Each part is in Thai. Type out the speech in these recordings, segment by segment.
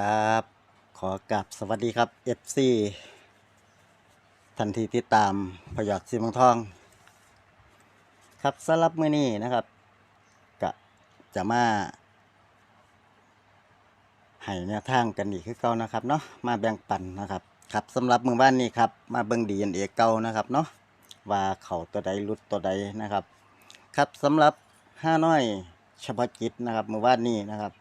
ครับ ขอกลับสวัสดีครับ FC ทันทีที่ตามพยอดสีมังทอง ครับสำหรับมื้อนี้นะครับกะจะมาให้แนวทางกันอีกคือเก่านะครับเนาะมาแบ่งปันนะครับครับสำหรับมือบ้านนี้ครับมาเบิ่งดีเอ็นเอเก่านะครับเนาะว่าเขาตัวใดรุดตัวใดนะครับ ครับสำหรับห้าน้อยเฉพาะกิจนะครับมือบ้านนี้นะครับ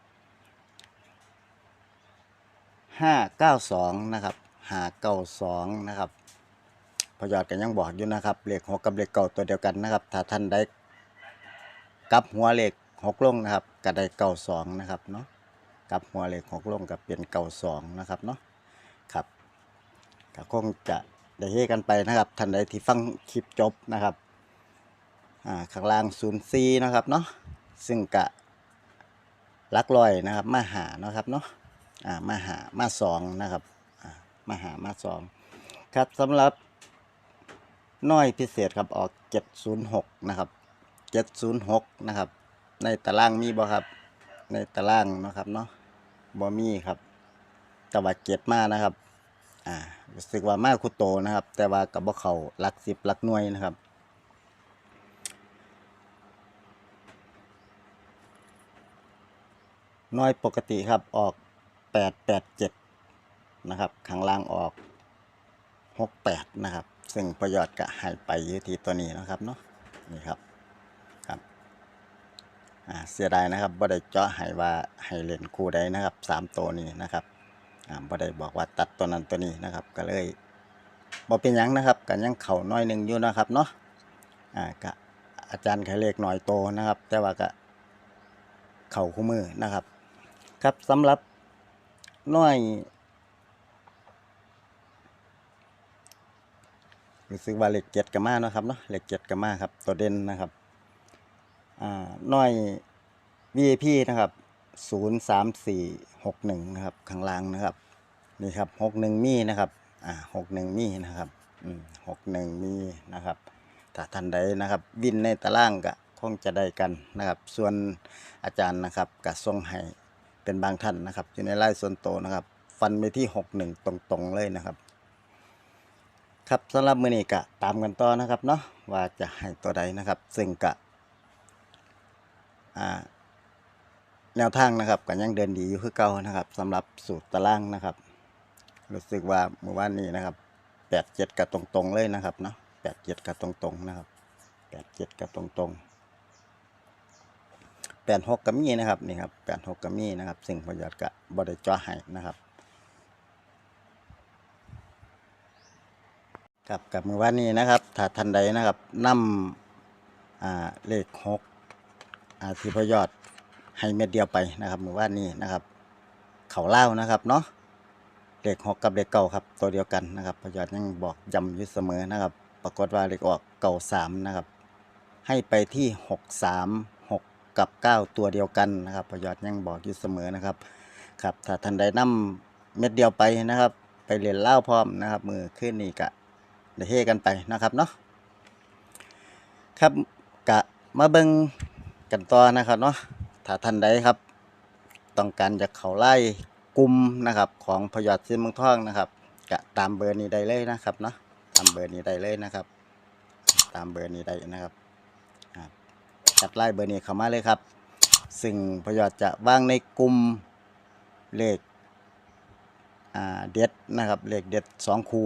ห้าเก้าสองนะครับห้าเก้าสองนะครับพอยอดกันยังบอกอยู่นะครับเลขหกกับเลขเก้าตัวเดียวกันนะครับถ้าท่านได้กลับหัวเลขหกลงนะครับก็ได้เก้าสองนะครับเนาะกลับหัวเลขหกลงก็เป็นเก้าสองนะครับเนาะครับก็คงจะได้เฮกันไปนะครับท่านใดที่ฟังคลิปจบนะครับอ่าข้างล่างศูนย์ซีนะครับเนาะซึ่งกะลักลอยนะครับมาหานะครับเนาะ อ่ามาหามาสองนะครับอ่ามาหามาสองครับสำหรับน้อยพิเศษครับออก706นะครับ706นะครับ ในตารางมีบ่ครับ ในตารางนะครับเนาะบ่มีครับแต่ว่าเจ็ดมานะครับอ่ารู้สึกว่ามาคุโตนะครับ แต่ว่ากับบ่เขาลักสิบลักหน่วยนะครับน้อยปกติครับออก แปดแปดเจ็ดนะครับข้างล่างออกหกแปดนะครับ ซึ่งประโยชน์ก็หายไปอยู่ที่ตัวนี้นะครับเนาะนี่ครับครับอ่าเสียดายนะครับบ่ได้เจาะให้ว่าให้เล่นคู่ใดนะครับสามตัวนี้นะครับอ่าบ่ได้บอกว่าตัดตัวนั้นตัวนี้นะครับ ก็เลยบ่เป็นยังนะครับกันยังเข่าน้อยหนึ่งอยู่นะครับเนาะอ่าก็อาจารย์ไขเลขหน่อยโตนะครับ แต่ว่าก็เข่าคู่มือนะครับ ครับสำหรับ น้อยรู้สึกว่าเหล็กเจ็ดกับมาเนาะครับเนาะเหล็กเจ็ดกับมาครับ ตัวเด่นนะครับอ่าน้อย VIP นะครับศูนย์สามสี่หกหนึ่งนะครับข้างล่างนะครับนี่ครับหกหนึ่งมีนะครับอ่าหกหนึ่งมีนะครับอืมหกหนึ่งมีนะครับถ้าท่านใดนะครับ วินในตารางก็คงจะได้กันนะครับ ส่วนอาจารย์นะครับก็ส่งให้ เป็นบางท่านนะครับ อยู่ในไล่ส่วนโตนะครับ ฟันไปที่หกหนึ่งตรงๆเลยนะครับ ครับสำหรับมือนี้กะตามกันต่อนะครับเนาะว่าจะให้ตัวใดนะครับ ซึ่งกะแนวทางนะครับก็ยังเดินดีอยู่คือเก่านะครับสำหรับสูตรตารางนะครับ รู้สึกว่าเมื่อวานนี้นะครับแปดเจ็ดกับตรงๆเลยนะครับเนาะแปดเจ็ดกับตรงๆนะครับแปดเจ็ดกับตรงๆ แปดหกกัมีนะครับนี่ครับแปดหกกัมีนะครับ สิ่งประโยชน์กับบริจาให้นะครับกับกับมือวันนี้นะครับถ้าทันใดนะครับนำอ่าเลขหกอ่าที่ประโยชน์ให้เม็ดเดียวไปนะครับมือวันนี้นะครับเขาเล่านะครับเนาะเลขหกกับเลขเก่าครับตัวเดียวกันนะครับประยชน์ยังบอกย้ำอยู่เสมอนะครับ ปรากฏว่าเลขออกเก่าสามนะครับให้ไปที่หกสาม กับ 9 ตัวเดียวกันนะครับประหยัดยังบอกอยู่เสมอนะครับครับถ้าท่านใดนำเม็ดเดียวไปนะครับ ไปเรียนเล่าพร้อมนะครับ มือขึ้นนี่กะได้เฮกันไปนะครับเนาะครับกะมาเบิ่งกันต่อนะครับเนาะถ้าท่านใดครับ ต้องการจะเขาไล่กลุ่มนะครับ ของพยอดซิมเมืองทองนะครับกะตามเบอร์นี้ได้เลยนะครับเนาะตามเบอร์นี้ได้เลยนะครับ ตามเบอร์นี้ได้นะครับ จัดไล่เบอร์นี้เข้ามาเลยครับ ซึ่งประโยชน์จะว่างในกลุ่มเลขเด็ดนะครับเลขเด็ดสองคู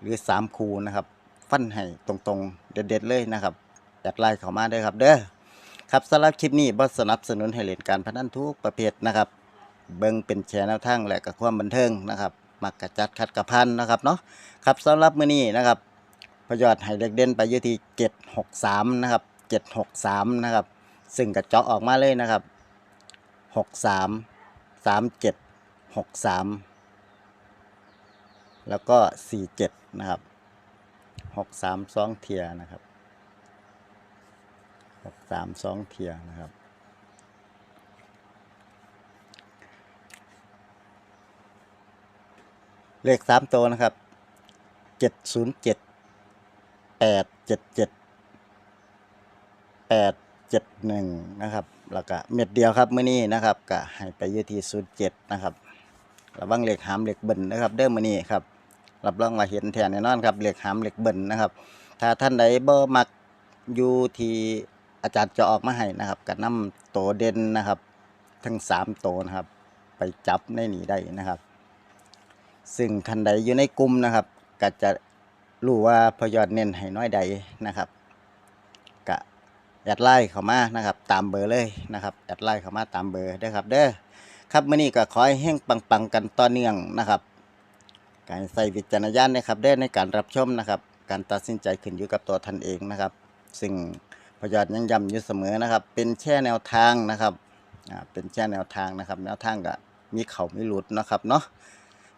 หรือสามคูนะครับ ฟันให้ตรงๆ เด็ดๆเลยนะครับ จัดไล่เข้ามาเด้อครับเด้อครับสำหรับคลิปนี้บสนับสนุนให้เล่นการพนันทุกประเภทนะครับ เบิ่งเป็นแชร์แนวทางและกับความบันเทิงนะครับมักกระจัดคัดกระพันนะครับเนาะครับสำหรับมื้อนี้นะครับ ประยชน์ให้เด็กเด่นไปยู่ที่763นะครับ 763นะครับ ซึ่งกระเจาะออกมาเลยนะครับหกสามสามเจ็ดหกสามแล้วก็สี่เจ็ดนะครับหกสามสองเทียนะครับหกสามสองเทียนะครับเลขสามตัวนะครับเจ็ดศูนย์เจ็ดแปดเจ็ดเจ็ด แปดเจ็ดหนึ่งนะครับ แล้วก็เม็ดเดียวครับมื้อนี้นะครับก็ให้ไปยู่ที่ศูนย์เจ็ดนะครับระวังเหล็กหามเหล็กเบิ่นนะครับเด้อมื้อนี้ครับรับรองว่าเห็นแท้แน่นอนครับเหล็กหามเหล็กเบิ่นนะครับ ถ้าท่านใดบ่มักอยู่ที่อาจารย์จะออกมาให้นะครับก็นำโตเด่นนะครับ ทั้งสามโตนะครับ ไปจับในนี้ได้นะครับ ซึ่งคันใดอยู่ในกลุ่มนะครับก็จะรู้ว่าพยอดเน้นให้น้อยใดนะครับ แอดไลน์เข้ามานะครับ ตามเบอร์เลยนะครับแอดไลน์เข้ามาตามเบอร์เด้ครับ เด้อครับมื้อนี้ก็ขอให้เฮงปังๆกันต่อเนื่องนะครับ การใส่วิจารณญาณนะครับเด้ในการรับชมนะครับ การตัดสินใจขึ้นอยู่กับตัวท่านเองนะครับ ซึ่งพยอดยังย้ำอยู่เสมอนะครับ เป็นแค่แนวทางนะครับอ่าเป็นแค่แนวทางนะครับ แนวทางก็มีเขามีหลุดนะครับเนาะ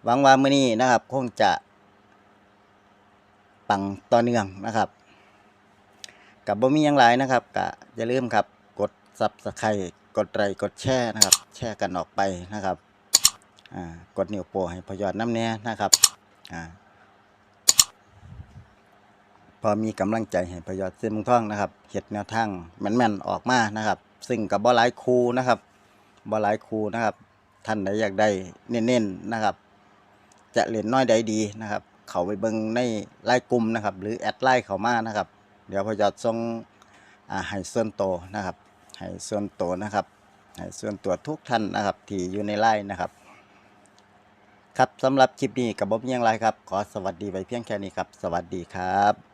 หวังว่ามื้อนี้นะครับ คงจะปังต่อเนื่องนะครับ กับบ่มีหยังหลายนะครับก็อย่าลืมครับ กด Subscribe กดไลค์กดแชร์นะครับ แชร์กันออกไปนะครับอ่ากดนิ้วโป้ให้พยอดน้ำแน่นะครับอ่าพอมีกำลังใจให้พยอดเส้นมุงท่องนะครับเฮ็ดแนวทางแม่นๆออกมานะครับ ซึ่งกับบ่หลายครูนะครับบ่หลายครูนะครับ ท่านใดอยากได้เน้นๆนะครับ จะเหรียญน้อยใดดีนะครับ เขาไปเบิ่งในไลน์กลุ่มนะครับ หรือแอดไลน์เขามานะครับ เดี๋ยวพอจะส่งให้ส่วนโตนะครับให้ส่วนโตนะครับให้ส่วนตัวทุกท่านนะครับ ที่อยู่ในไลน์นะครับ ครับสำหรับคลิปนี้กับบ๊อบยังไรครับ ขอสวัสดีไปเพียงแค่นี้ครับ สวัสดีครับ